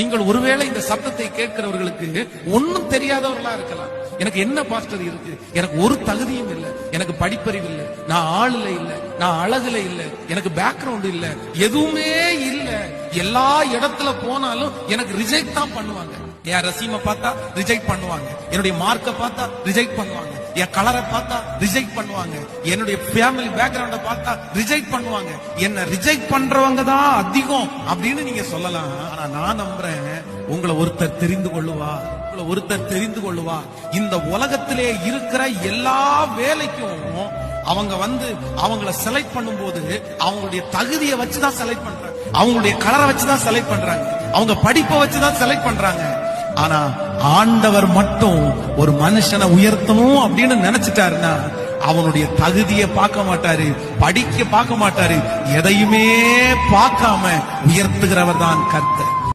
நீங்கள் ஒருவேளை இந்த சத்தத்தை கேட்கிறவர்களுக்கு ஒன்னும் தெரியாதவர்களா இருக்கலாம். எனக்கு என்ன பாஸ்டர் இருக்கு? எனக்கு ஒரு தகுதியும் இல்லை. எனக்கு படிப்பறிவு இல்லை. நான் ஆளுல இல்ல நான் அழகுல இல்ல. எனக்கு பேக்ரவுண்ட் இல்ல. எதுவுமே இல்ல. எல்லா இடத்துல போனாலும் எனக்கு ரிஜெக்ட் தான் பண்ணுவாங்க. என் ரசீமை பார்த்தா ரிஜெக்ட் பண்ணுவாங்க. என்னுடைய மார்க்கை பார்த்தா ரிஜெக்ட் பண்ணுவாங்க. என் கலரை பார்த்தா ரிஜெக்ட் பண்ணுவாங்க. என்னுடைய ஃபேமிலி பேக்ரவுண்ட பார்த்தா ரிஜெக்ட் பண்ணுவாங்க. என்ன ரிஜெக்ட் பண்றவங்க தான் அதிகம் அப்படின்னு நீங்க சொல்லலாம். ஆனா நான் நம்புறேன் உங்களை ஒருத்தர் தெரிந்து கொள்ளுவா உங்களை ஒருத்தர் தெரிந்து கொள்ளுவா இந்த உலகத்திலே இருக்கிற எல்லா வேலைக்கும் அவங்க வந்து அவங்கள செலக்ட் பண்ணும்போது அவங்களுடைய தகுதியை வச்சுதான் செலக்ட் பண்றாங்க. அவங்களுடைய கலரை வச்சுதான் செலக்ட் பண்றாங்க. அவங்க படிப்பை வச்சுதான் செலக்ட் பண்றாங்க. ஆனா ஆண்டவர் மட்டும் ஒரு மனுஷனை உயர்த்தணும் அப்படின்னு நினைச்சிட்டாருன்னா அவனுடைய தகுதியை பார்க்க மாட்டாரு படிக்க பார்க்க மாட்டாரு எதையுமே பார்க்காம உயர்த்துகிறவர் தான் கர்த்தர்.